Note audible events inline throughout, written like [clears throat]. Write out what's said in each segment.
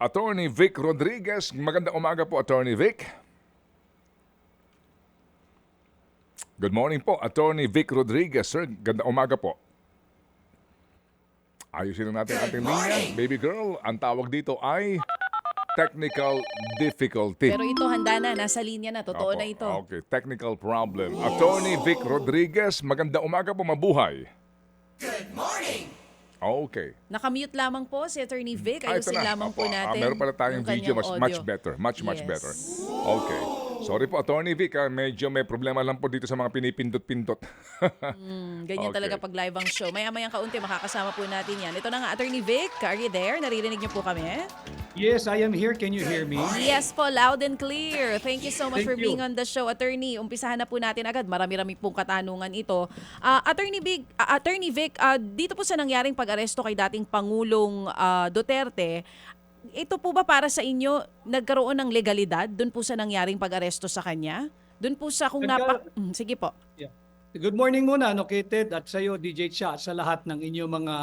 Attorney Vic Rodriguez. Magandang umaga po, Attorney Vic. Good morning po, Attorney Vic Rodriguez. Sir, gandang umaga po. Ayusin na natin ating linya. Baby girl, ang tawag dito ay technical difficulty. Pero ito handa na, nasa linya na, totoo Opo, na ito. Okay, technical problem. Attorney Vic Rodriguez, magandang umaga po, mabuhay. Morning! Okay. Nakamute lamang po si Attorney Vic. Ah, ito Ayusin na. lamang Opo, po ah, natin. meron pala tayong video, mas, kanyang much audio. better. Much, much Yes. better. Okay. Sorry po, Attorney Vic, ah, medyo may problema lang po dito sa mga pinipindot-pindot. Mm, ganyan [laughs] Okay. talaga pag live ang show. Maya-mayang kaunti, makakasama po natin yan. Ito na nga, Attorney Vic, are you there? Naririnig niyo po kami? Yes, I am here. Can you hear me? Yes po, loud and clear. Thank you so much Thank for you. being on the show, Attorney. Umpisahan na po natin agad. Marami-rami pong katanungan ito. Ah, Attorney Vic, ah, Attorney Vic ah, dito po sa nangyaring pag-aresto kay dating Pangulong ah, Duterte, ito po ba para sa inyo nagkaroon ng legalidad doon po sa nangyaring pag-aresto sa kanya? Doon po sa kung Nagka- napa... Mm, sige po. Good morning muna, no, Ted, at sa iyo, DJ Cha, at sa lahat ng inyong mga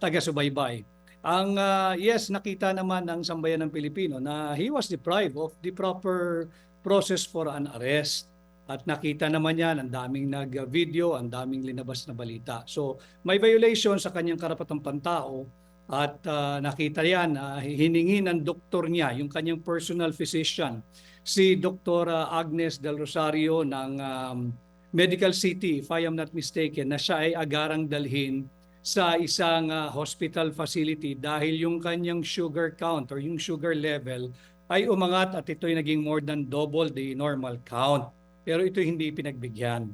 taga-subaybay. Ang ah, yes, nakita naman ng sambayan ng Pilipino na he was deprived of the proper process for an arrest. At nakita naman yan, ang daming nag-video, ang daming linabas na balita. So, may violation sa kanyang karapatang pantao at ah, nakita yan, na hiningi ng doktor niya, yung kanyang personal physician, si Dr. Agnes Del Rosario ng um, Medical City, if I am not mistaken, na siya ay agarang dalhin sa isang ah, hospital facility dahil yung kanyang sugar count or yung sugar level ay umangat at ito'y naging more than double the normal count. Pero ito hindi pinagbigyan.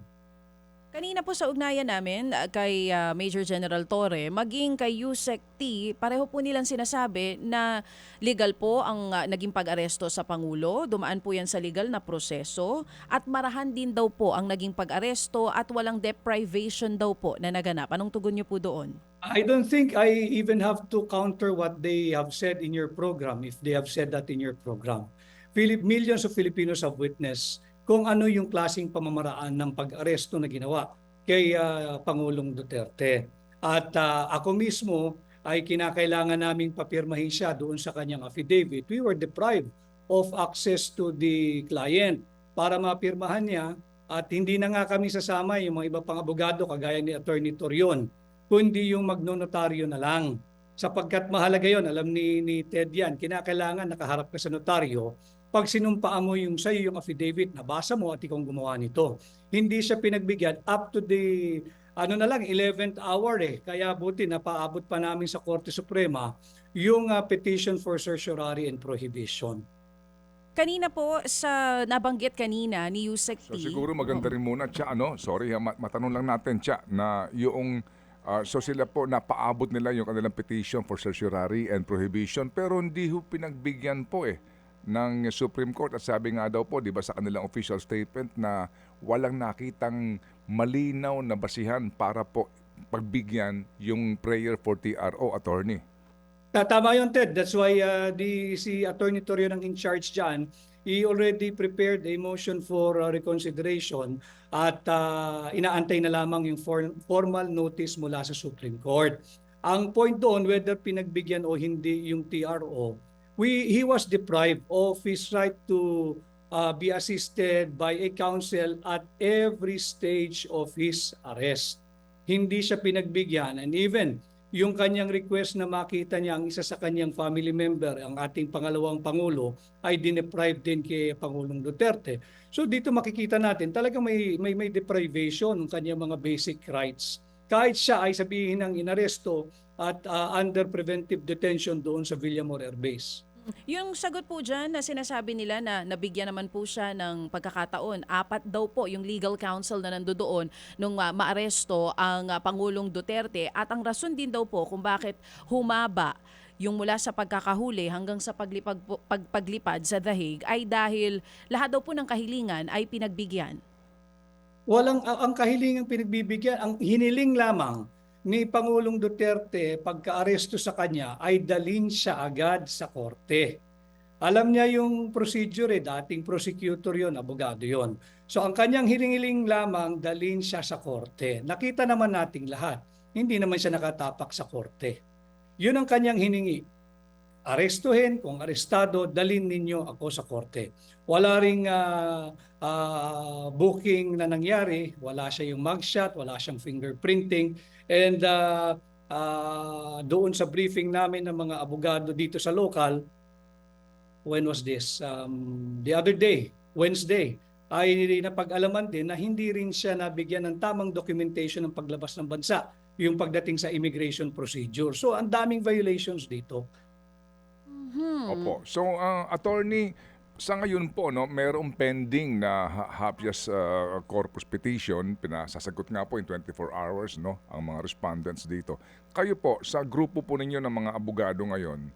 Kanina po sa ugnayan namin ah, kay ah, Major General Torre, maging kay Yusek T, pareho po nilang sinasabi na legal po ang ah, naging pag-aresto sa Pangulo. Dumaan po yan sa legal na proseso at marahan din daw po ang naging pag-aresto at walang deprivation daw po na naganap. Anong tugon niyo po doon? I don't think I even have to counter what they have said in your program if they have said that in your program. Philip, millions of Filipinos have witnessed kung ano yung klaseng pamamaraan ng pag-aresto na ginawa kay ah, Pangulong Duterte. At ah, ako mismo ay kinakailangan naming papirmahin siya doon sa kanyang affidavit. We were deprived of access to the client para mapirmahan niya at hindi na nga kami sasama yung mga iba pang abogado kagaya ni Attorney Torion kundi yung magnonotaryo na lang. Sapagkat mahalaga yon, alam ni, ni Ted yan, kinakailangan nakaharap ka sa notaryo pag sinumpaan mo yung sa'yo yung affidavit, nabasa mo at ikaw gumawa nito. Hindi siya pinagbigyan up to the ano na lang, 11th hour eh. Kaya buti napaabot pa namin sa Korte Suprema yung ah, petition for certiorari and prohibition. Kanina po sa nabanggit kanina ni Yusek So siguro maganda rin muna, Tsa, ano, sorry, ha, ma- matanong lang natin, Tsa, na yung, ah, so sila po, napaabot nila yung kanilang petition for certiorari and prohibition, pero hindi ho pinagbigyan po eh ng Supreme Court at sabi nga daw po, di ba sa kanilang official statement na walang nakitang malinaw na basihan para po pagbigyan yung prayer for TRO attorney. Ta- Tama yun, Ted. That's why uh, the, si Attorney Torrio ng in charge dyan, he already prepared a motion for uh, reconsideration at uh, inaantay na lamang yung for- formal notice mula sa Supreme Court. Ang point doon, whether pinagbigyan o hindi yung TRO, we, he was deprived of his right to uh, be assisted by a counsel at every stage of his arrest. Hindi siya pinagbigyan and even yung kanyang request na makita niya ang isa sa kanyang family member, ang ating pangalawang pangulo, ay dineprive din kay Pangulong Duterte. So dito makikita natin talagang may may may deprivation ng kanyang mga basic rights. Kahit siya ay sabihin ng inaresto at uh, under preventive detention doon sa Villamor Air Base. Yung sagot po dyan na sinasabi nila na nabigyan naman po siya ng pagkakataon, apat daw po yung legal counsel na nandoon nung uh, maaresto ang uh, Pangulong Duterte at ang rason din daw po kung bakit humaba yung mula sa pagkakahuli hanggang sa paglipag, pag, paglipad sa The Hague ay dahil lahat daw po ng kahilingan ay pinagbigyan. Walang ang ang kahilingang pinagbibigyan, ang hiniling lamang ni Pangulong Duterte pagka-aresto sa kanya ay dalhin siya agad sa korte. Alam niya yung procedure eh, dating prosecutor yon, abogado yon. So ang kanyang hiling-hiling lamang dalhin siya sa korte. Nakita naman nating lahat, hindi naman siya nakatapak sa korte. Yun ang kanyang hiningi. arestuhin, kung arestado, dalin ninyo ako sa korte. Wala ring ah, ah, booking na nangyari, wala siya yung mugshot, wala siyang fingerprinting, and ah, ah, doon sa briefing namin ng mga abogado dito sa local, when was this? Um, the other day, Wednesday, ay napag-alaman din na hindi rin siya nabigyan ng tamang documentation ng paglabas ng bansa, yung pagdating sa immigration procedure. So, ang daming violations dito. Mhm. Opo. So, uh, attorney, sa ngayon po, no, merong pending na ha- habeas uh, corpus petition, pinasasagot nga po in 24 hours, no, ang mga respondents dito. Kayo po, sa grupo po ninyo ng mga abogado ngayon,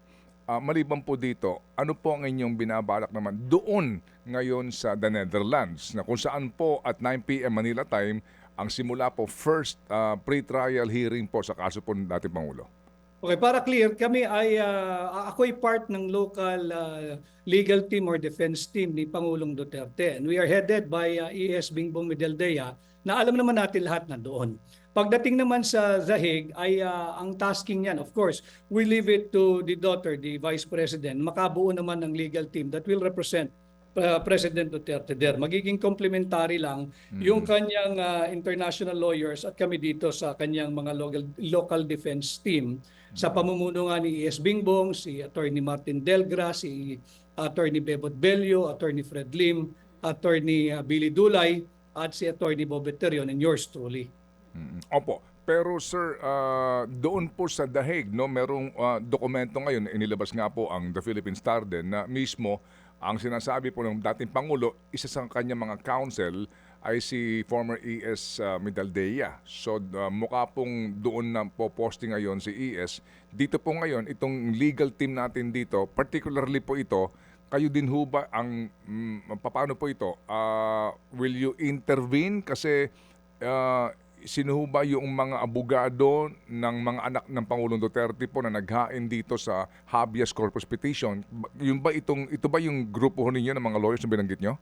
ah, maliban po dito, ano po ang inyong binabalak naman doon ngayon sa the Netherlands, na kung saan po at 9 p.m. Manila time, ang simula po first ah, pre-trial hearing po sa kaso po ng dating Pangulo. Okay, para clear, kami ay, ah, ako ay part ng local ah, legal team or defense team ni Pangulong Duterte. And we are headed by ah, ES Bingbong Medaldea na alam naman natin lahat na doon. Pagdating naman sa Zahig ay ah, ang tasking niyan, of course, we leave it to the daughter, the Vice President, makabuo naman ng legal team that will represent uh, President Duterte there. Magiging complementary lang yung kanyang ah, international lawyers at kami dito sa kanyang mga local, local defense team sa pamumuno nga ni ES Bingbong, si Attorney Martin Delgra, si Attorney Bebot Bello, Attorney Fred Lim, Attorney ah, Billy Dulay, at si Attorney Bobet Terion and yours truly. Mm, Opo. Pero sir, ah, doon po sa Dahig, no, merong ah, dokumento ngayon, inilabas nga po ang The Philippine Star din, na mismo ang sinasabi po ng dating Pangulo, isa sa kanyang mga counsel ay si former ES ah, Medaldea. So ah, mukha pong doon na po posting ngayon si ES. Dito po ngayon, itong legal team natin dito, particularly po ito, kayo din ho ba ang, mm, paano po ito? Ah, will you intervene? Kasi ah, sino ho ba yung mga abogado ng mga anak ng Pangulong Duterte po na naghain dito sa habeas corpus petition? Yung ba itong ito ba yung grupo ninyo ng mga lawyers na binanggit nyo?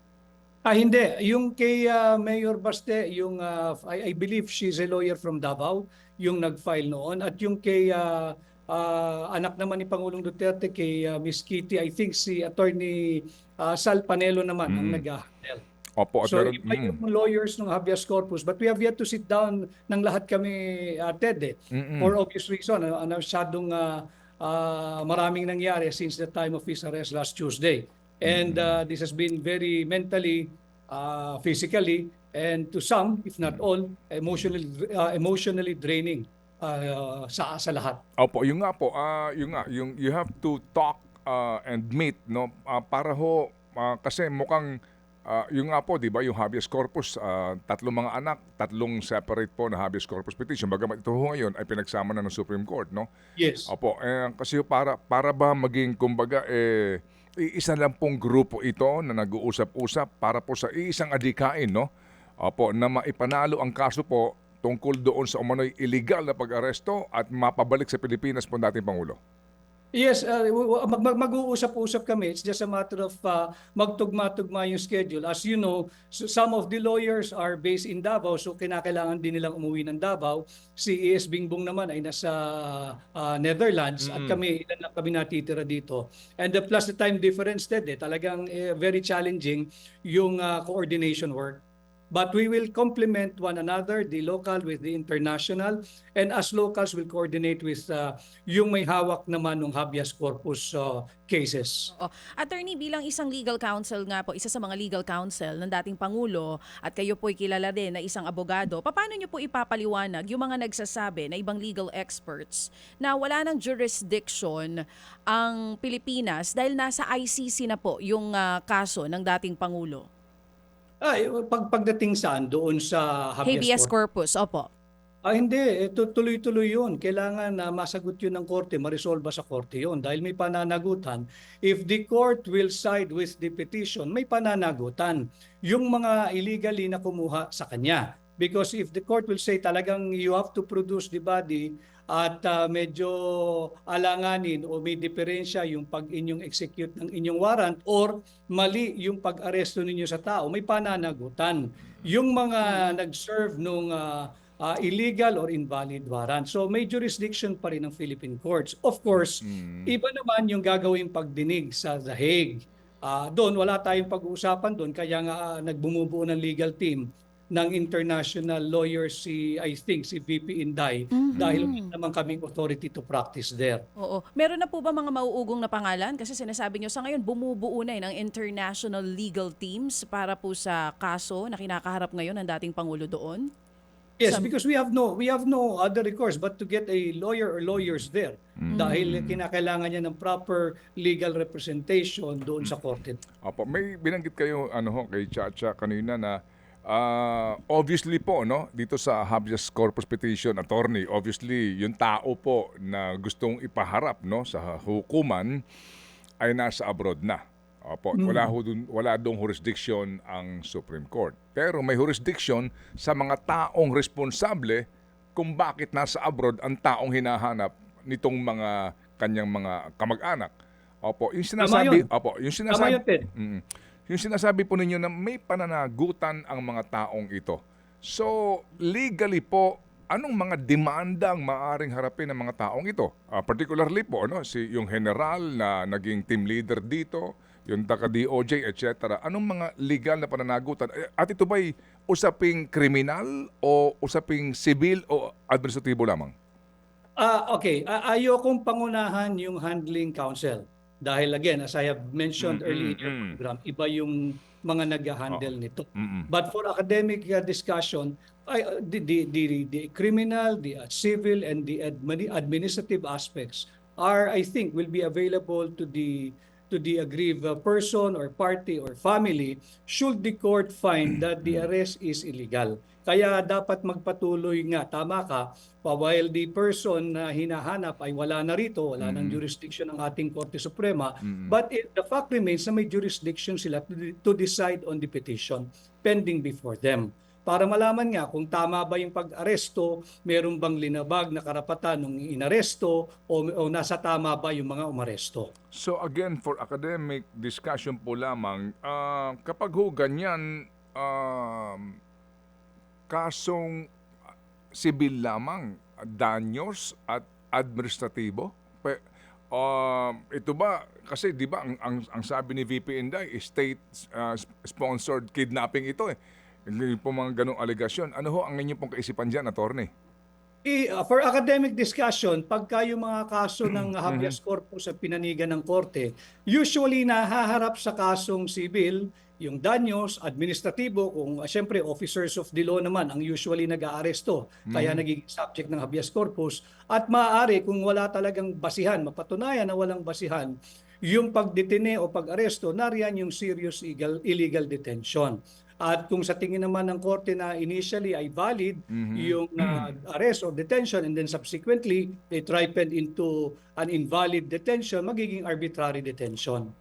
Ah, hindi. Yung kay ah, Mayor Baste, yung ah, I, I believe she's a lawyer from Davao, yung nag-file noon. At yung kay ah, ah, anak naman ni Pangulong Duterte, kay ah, Miss Kitty, I think si Attorney ah, Sal Panelo naman ang nag-handle. Opo, So, meron- iba mm. yung lawyers ng habeas corpus. But we have yet to sit down ng lahat kami, uh, Ted, eh. For obvious reason. Ano, ano, masyadong ah, ah, maraming nangyari since the time of his arrest last Tuesday. And uh, this has been very mentally, uh, physically, and to some, if not all, emotionally, uh, emotionally draining uh, sa, sa lahat. Opo, yung nga po, ah yung nga, yung you have to talk ah, and meet no Ah, para ho ah, kasi mukhang ah, yung nga po, 'di ba, yung habeas corpus, ah, tatlong mga anak, tatlong separate po na habeas corpus petition. Bagamat ito ho ngayon ay pinagsama na ng Supreme Court, no? Yes. Opo, eh, kasi para para ba maging kumbaga eh iisa lang pong grupo ito na nag-uusap-usap para po sa isang adikain, no? Opo, na maipanalo ang kaso po tungkol doon sa umano'y illegal na pag-aresto at mapabalik sa Pilipinas po dating Pangulo. Yes, uh, mag- mag- mag-uusap-usap kami. It's just a matter of uh, magtugma-tugma yung schedule. As you know, so some of the lawyers are based in Davao, so kinakailangan din nilang umuwi ng Davao. Si ES Bingbong naman ay nasa uh, Netherlands at kami, ilan lang kami natitira dito. And the plus the time difference din, eh, talagang eh, very challenging yung uh, coordination work. But we will complement one another, the local with the international, and as locals will coordinate with uh, yung may hawak naman ng habeas corpus uh, cases. Oo. Attorney, bilang isang legal counsel nga po, isa sa mga legal counsel ng dating Pangulo at kayo po'y kilala din na isang abogado, paano nyo po ipapaliwanag yung mga nagsasabi na ibang legal experts na wala ng jurisdiction ang Pilipinas dahil nasa ICC na po yung ah, kaso ng dating Pangulo? Ay, pag pagdating saan doon sa Habeas habeas, corpus. corpus, opo. Ah, hindi, ito tuloy-tuloy 'yun. Kailangan na masagot 'yun ng korte, maresolba sa korte 'yun dahil may pananagutan. If the court will side with the petition, may pananagutan yung mga illegally na kumuha sa kanya. Because if the court will say talagang you have to produce the body at ah, medyo alanganin o may diferensya yung pag inyong execute ng inyong warrant or mali yung pag-aresto ninyo sa tao, may pananagutan. Yung mga nag-serve nung ah, uh, illegal or invalid warrant. So may jurisdiction pa rin ng Philippine courts. Of course, iba naman yung gagawing pagdinig sa The Hague. Ah, doon wala tayong pag-uusapan doon kaya nga ah, nagbumubuo ng legal team ng international lawyer si I think si VP Inday dahil wala naman kaming authority to practice there. Oo. Meron na po ba mga mauugong na pangalan? Kasi sinasabi nyo sa ngayon, bumubuo na ng international legal teams para po sa kaso na kinakaharap ngayon ng dating Pangulo doon? Yes, Some- because we have no we have no other recourse but to get a lawyer or lawyers there dahil kinakailangan niya ng proper legal representation doon sa korte. Opo, may binanggit kayo ano ho kay Chacha kanina na ah, obviously po no dito sa habeas corpus petition attorney obviously yung tao po na gustong ipaharap no sa hukuman ay nasa abroad na. Opo, wala ho dun, wala dong jurisdiction ang Supreme Court. Pero may jurisdiction sa mga taong responsable kung bakit nasa abroad ang taong hinahanap nitong mga kanyang mga kamag-anak. Opo, yung sinasabi, yun. opo, yung Tama sinasabi, yun, Ted. Mm. Yung sinasabi po ninyo na may pananagutan ang mga taong ito. So, legally po, anong mga demanda ang maaring harapin ng mga taong ito? Ah, particularly po, no, si yung general na naging team leader dito, yung taga-DOJ, etc. Anong mga legal na pananagutan? Eh, At ito ba'y usaping kriminal o usaping civil o administratibo lamang? Ah, okay. Ah, ayokong pangunahan yung handling counsel. Dahil again, as I have mentioned Mm, earlier in your mm. program, iba yung mga nag-handle nito. Mm-mm. But for academic uh, discussion, I, uh, the, the, the, the criminal, the uh, civil, and the admini- administrative aspects are, I think, will be available to the to the aggrieved person or party or family should the court find that the arrest is illegal. Kaya dapat magpatuloy nga, tama ka, pa while the person na hinahanap ay wala na rito, wala ng jurisdiction ng ating Korte Suprema, but it, the fact remains na may jurisdiction sila to, to decide on the petition pending before them. Para malaman nga kung tama ba yung pag-aresto, meron bang linabag na karapatan ng inaresto o, o nasa tama ba yung mga umaresto. So again, for academic discussion po lamang, ah, kapag ho ganyan, um, kasong sibil lamang, danyos at administratibo? Pe, um, ito ba, kasi di ba ang, ang, ang sabi ni VP Inday, state-sponsored kidnapping ito eh. Hindi po mga ganong aligasyon. Ano ho ang inyong pong kaisipan dyan, attorney? I, uh, for academic discussion, pagka yung mga kaso [clears throat] ng habeas corpus sa pinanigan ng korte, usually nahaharap sa kasong civil, yung danyos, administratibo, kung uh, siyempre officers of the law naman ang usually nag-aaresto, kaya nagiging subject ng habeas corpus, at maaari kung wala talagang basihan, mapatunayan na walang basihan, yung pagdetine o pag-aresto, nariyan yung serious illegal, illegal detention. At kung sa tingin naman ng korte na initially ay valid yung uh, arrest or detention and then subsequently it ripened into an invalid detention, magiging arbitrary detention.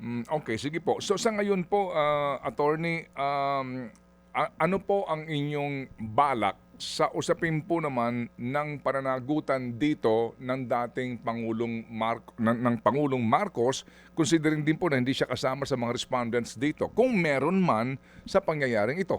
Mm, okay, sige po. So sa ngayon po, ah, attorney, um, ano po ang inyong balak sa usapin po naman ng pananagutan dito ng dating Pangulong Mar- ng, ng Pangulong Marcos, considering din po na hindi siya kasama sa mga respondents dito, kung meron man sa pangyayaring ito.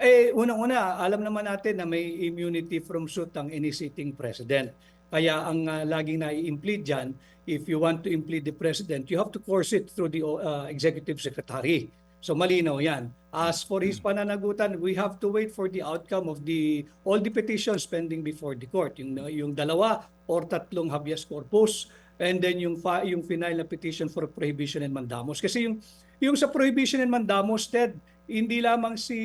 Eh, unang-una, alam naman natin na may immunity from suit ang any sitting president. Kaya ang uh, laging nai-implead dyan, if you want to implead the president, you have to course it through the uh, executive secretary. So malinaw yan. As for his pananagutan, we have to wait for the outcome of the all the petitions pending before the court. Yung, yung dalawa or tatlong habeas corpus and then yung, fa- yung final na petition for prohibition and mandamus. Kasi yung, yung sa prohibition and mandamus, Ted, hindi lamang si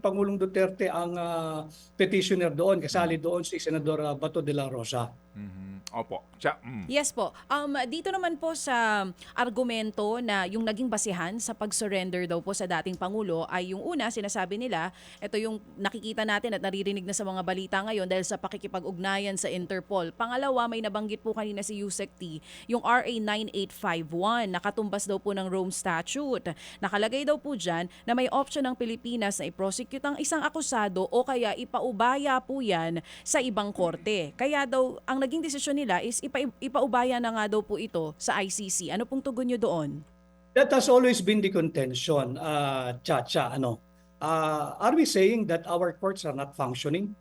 Pangulong Duterte ang ah, petitioner doon, kasali doon si Senador ah, Bato de la Rosa. Mhm. Opo. Siya, mm. Yes po. Um, dito naman po sa argumento na yung naging basihan sa pag-surrender daw po sa dating Pangulo ay yung una, sinasabi nila, ito yung nakikita natin at naririnig na sa mga balita ngayon dahil sa pakikipag-ugnayan sa Interpol. Pangalawa, may nabanggit po kanina si Yusek T, yung RA 9851, nakatumbas daw po ng Rome Statute. Nakalagay daw po dyan na may option ng Pilipinas na i-prosecute ang isang akusado o kaya ipaubaya po yan sa ibang korte. Kaya daw, ang naging desisyon nila is ipa, ipaubaya na nga daw po ito sa ICC. Ano pong tugon nyo doon? That has always been the contention, uh, Chacha, ano. uh, are we saying that our courts are not functioning?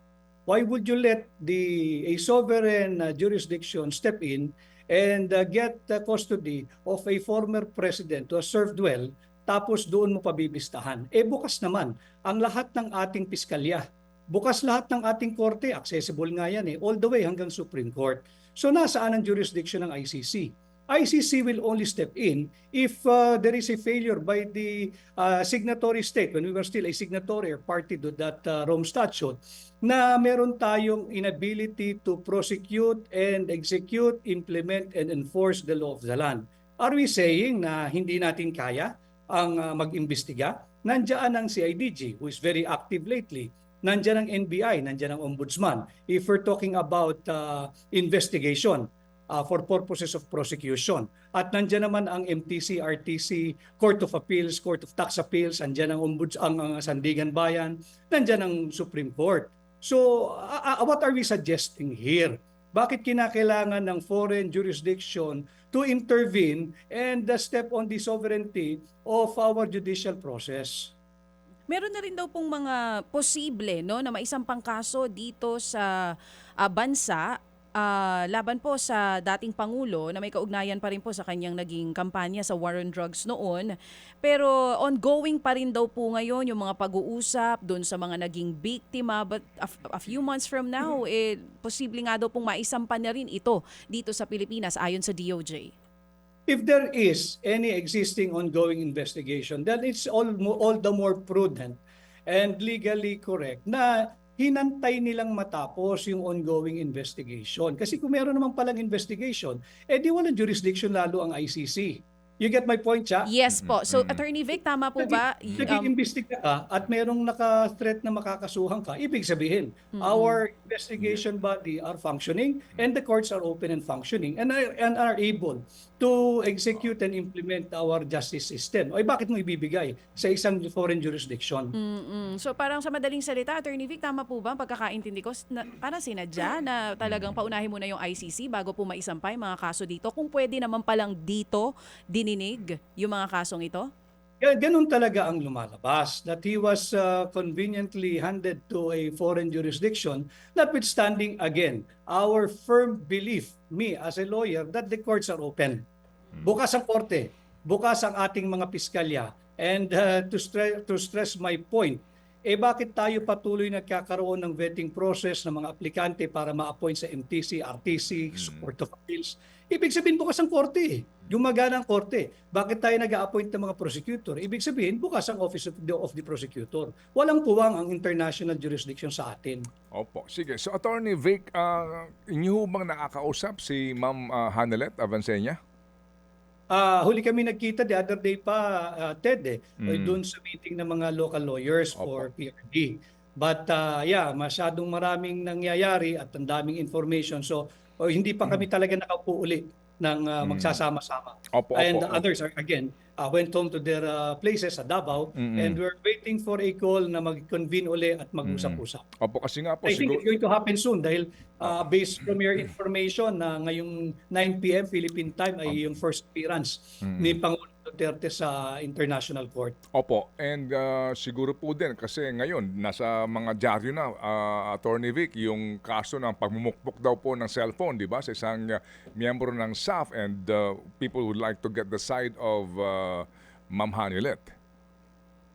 Why would you let the a sovereign uh, jurisdiction step in and uh, get the custody of a former president who has served well tapos doon mo pabibistahan? Eh bukas naman ang lahat ng ating piskalya. Bukas lahat ng ating korte, accessible nga yan eh, all the way hanggang Supreme Court. So nasaan ang jurisdiction ng ICC? ICC will only step in if uh, there is a failure by the uh, signatory state when we were still a signatory or party to that uh, Rome Statute na meron tayong inability to prosecute and execute, implement and enforce the law of the land. Are we saying na hindi natin kaya ang uh, mag-imbestiga? Nandiyan ang CIDG who is very active lately. Nandiyan ang NBI, nandiyan ang Ombudsman. If we're talking about uh, investigation, uh, for purposes of prosecution. At nandiyan naman ang MTC, RTC, Court of Appeals, Court of Tax Appeals, nandiyan ang Ombuds ang, ang Sandigan Bayan, nandiyan ang Supreme Court. So, uh, uh, what are we suggesting here? Bakit kinakailangan ng foreign jurisdiction to intervene and uh, step on the sovereignty of our judicial process? Meron na rin daw pong mga posible no na maisampang kaso dito sa ah, bansa ah, laban po sa dating pangulo na may kaugnayan pa rin po sa kanyang naging kampanya sa war on drugs noon. Pero ongoing pa rin daw po ngayon yung mga pag-uusap doon sa mga naging biktima but a, a few months from now eh posible nga daw pong maisampa na rin ito dito sa Pilipinas ayon sa DOJ. If there is any existing ongoing investigation, then it's all, all the more prudent and legally correct na hinantay nilang matapos yung ongoing investigation. Kasi kung meron naman palang investigation, eh di walang jurisdiction lalo ang ICC. You get my point, Cha? Yes po. So Attorney Vic tama po ba? Um, Nag-iimbestiga ka at merong naka-threat na makakasuhan ka, ibig sabihin, our investigation body are functioning and the courts are open and functioning and are, and are able to execute and implement our justice system. Ay bakit mo ibibigay sa isang foreign jurisdiction? Mm-mm. So parang sa madaling salita, Attorney Vic, tama po ba ang pagkakaintindi ko? Na, parang sinadya na talagang paunahin mo na yung ICC bago po maisampay mga kaso dito. Kung pwede naman palang dito dininig yung mga kasong ito? Ga- Ganun talaga ang lumalabas that he was uh, conveniently handed to a foreign jurisdiction notwithstanding again our firm belief me as a lawyer that the courts are open. Bukas ang korte, bukas ang ating mga piskalya and uh, to stress to stress my point eh bakit tayo patuloy nagkakaroon ng vetting process ng mga aplikante para ma-appoint sa MTC, RTC, Court of Appeals? Ibig sabihin bukas ang korte eh. Gumagana ang korte. Bakit tayo nag-a-appoint ng mga prosecutor? Ibig sabihin bukas ang Office of the, of the Prosecutor. Walang puwang ang international jurisdiction sa atin. Opo. Sige. So, Attorney Vic, uh, inyo bang nakakausap si Ma'am uh, Hanelet Avancenia? Ah, huli kami nagkita the other day pa, ah, Ted, eh, Mm. doon sa meeting ng mga local lawyers for PRD. But ah, yeah, masyadong maraming nangyayari at ang daming information. So, oh, hindi pa kami talaga nakaupo uli ng ah, magsasama-sama. Opo, opo, and opo. others are again uh, went home to their ah, places sa Davao Mm-mm. and we're waiting for a call na mag-convene uli at mag-usap-usap. Opo, kasi nga po, I think siguro... it's going to happen soon dahil uh, based from your information na ngayong 9 p.m. Philippine time ay yung first appearance ni Pangulong Duterte sa International Court. Opo, and uh, siguro po din kasi ngayon nasa mga dyaryo na uh, Attorney Vic yung kaso ng pagmumukpok daw po ng cellphone, 'di ba? Sa isang uh, miyembro ng SAF and uh, people would like to get the side of uh, Ma'am Hanilet.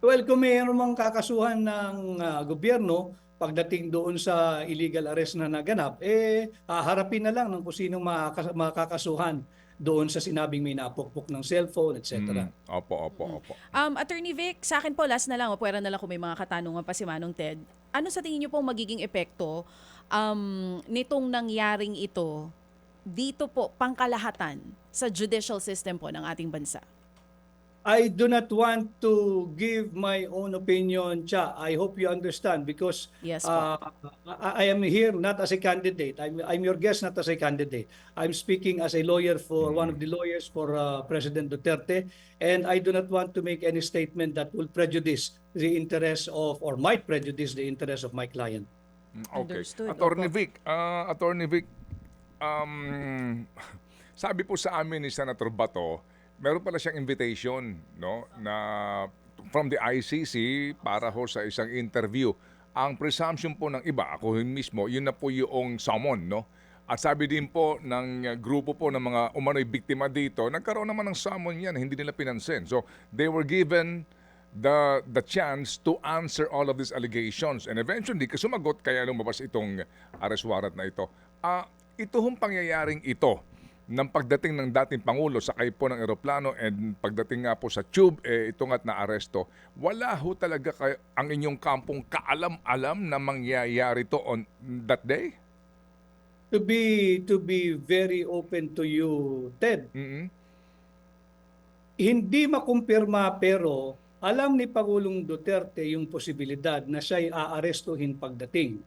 Well, kung mayroon mang kakasuhan ng uh, gobyerno pagdating doon sa illegal arrest na naganap, eh haharapin na lang ng kung makaka- makakasuhan doon sa sinabing may napukpok ng cellphone, etc. Mm, Opo, opo, opo. Um, Attorney Vic, sa akin po, last na lang, pwera na lang kung may mga katanungan pa si Manong Ted. Ano sa tingin niyo po magiging epekto um, nitong nangyaring ito dito po pangkalahatan sa judicial system po ng ating bansa? I do not want to give my own opinion, Cha. I hope you understand because Yes uh, I, I am here not as a candidate. I'm, I'm your guest, not as a candidate. I'm speaking as a lawyer for one of the lawyers for uh, President Duterte, and I do not want to make any statement that will prejudice the interest of or might prejudice the interest of my client. Mm, Okay. Understood, Attorney opo. Vic, ah, Attorney Vic, um, [laughs] sabi po sa amin ni Senator Bato, meron pala siyang invitation, no, na from the ICC para ho sa isang interview. Ang presumption po ng iba, ako mismo, yun na po yung summon, no? At sabi din po ng uh, grupo po ng mga umano'y biktima dito, nagkaroon naman ng summon yan, hindi nila pinansin. So, they were given the the chance to answer all of these allegations and eventually sumagot kaya lumabas itong arrest warrant na ito. Ah, ito hong pangyayaring ito ng pagdating ng dating Pangulo sakay po ng eroplano and pagdating nga po sa tube, eh, ito nga't na aresto, wala ho talaga kayo, ang inyong kampong kaalam-alam na mangyayari to on that day? To be to be very open to you, Ted, mm hindi makumpirma pero alam ni Pangulong Duterte yung posibilidad na siya'y aarestuhin pagdating.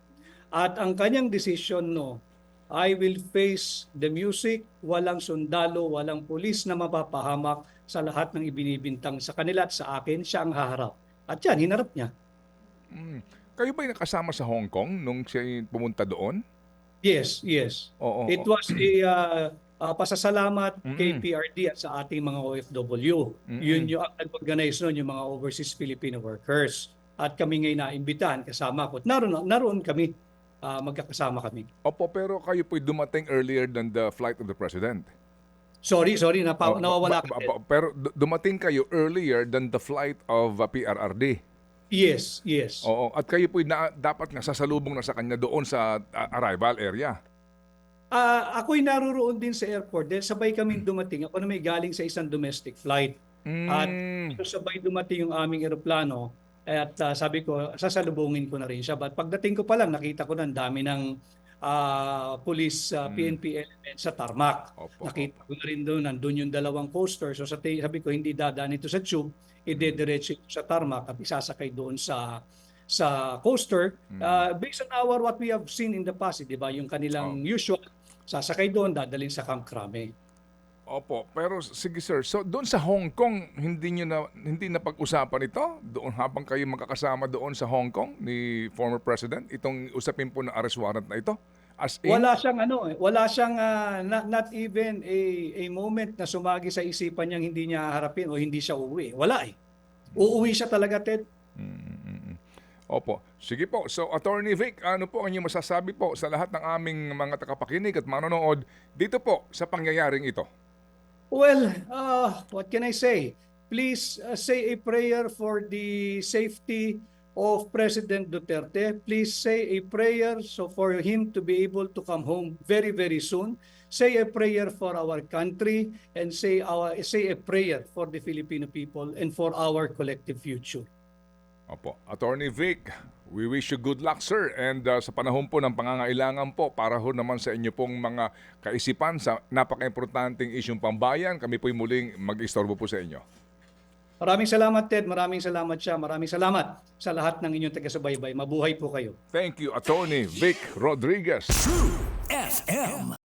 At ang kanyang desisyon no, I will face the music, walang sundalo, walang pulis na mapapahamak sa lahat ng ibinibintang sa kanila at sa akin, siya ang haharap. At yan, hinarap niya. Mm. Kayo ba'y nakasama sa Hong Kong nung siya pumunta doon? Yes, yes. Oo. It was a uh, uh, pasasalamat Mm-mm. kay PRD at sa ating mga OFW. Mm-mm. Yun yung nag-organize nun, yung mga overseas Filipino workers. At kami ngayon naimbitahan kasama ko. Naroon, naroon kami, ah, magkakasama kami. Opo, pero kayo po'y dumating earlier than the flight of the President. Sorry, sorry, napa, Oh, nawawala ba- ka. Pero du- dumating kayo earlier than the flight of uh, PRRD. Yes, yes. Oo, at kayo po'y na, dapat nga sasalubong na sa kanya doon sa uh, arrival area. Ah, ako'y naroroon din sa airport dahil sabay kaming dumating. Ako na may galing sa isang domestic flight. At Mm. So, sabay dumating yung aming eroplano at ah, sabi ko, sasalubungin ko na rin siya. But pagdating ko pa lang, nakita ko na ang dami ng ah, police ah, PNP element sa tarmac. Opo, Nakita ko na rin doon, nandun yung dalawang coaster. So sa sabi ko, hindi dadaan ito sa tube, idediretso ito sa tarmac at isasakay doon sa sa coaster. Ah, based on our what we have seen in the past, eh, di ba? Yung kanilang usual, sasakay doon, dadalhin sa Camp Crame. Opo, pero sige sir, so doon sa Hong Kong, hindi niyo na hindi na pag-usapan ito doon habang kayo magkakasama doon sa Hong Kong ni former president itong usapin po ng arrest warrant na ito? As in, Wala siyang ano, eh, wala siyang ah, not, not even a a moment na sumagi sa isipan niyang hindi niya harapin o hindi siya uuwi. Wala eh. Uuwi siya talaga, Ted. Opo. Sige po. So, Attorney Vic, ano po ang inyong masasabi po sa lahat ng aming mga takapakinig at manonood dito po sa pangyayaring ito? Well, uh, what can I say? Please uh, say a prayer for the safety of President Duterte. Please say a prayer so for him to be able to come home very very soon. Say a prayer for our country and say our say a prayer for the Filipino people and for our collective future. Opo. Attorney Vic, we wish you good luck, sir. And uh, sa panahon po ng pangangailangan po, para ho naman sa inyo pong mga kaisipan sa napaka-importanting isyong pambayan, kami po'y muling mag-istorbo po sa inyo. Maraming salamat Ted, maraming salamat siya, maraming salamat sa lahat ng inyong taga-subaybay. Mabuhay po kayo. Thank you, Attorney Vic Rodriguez. FM.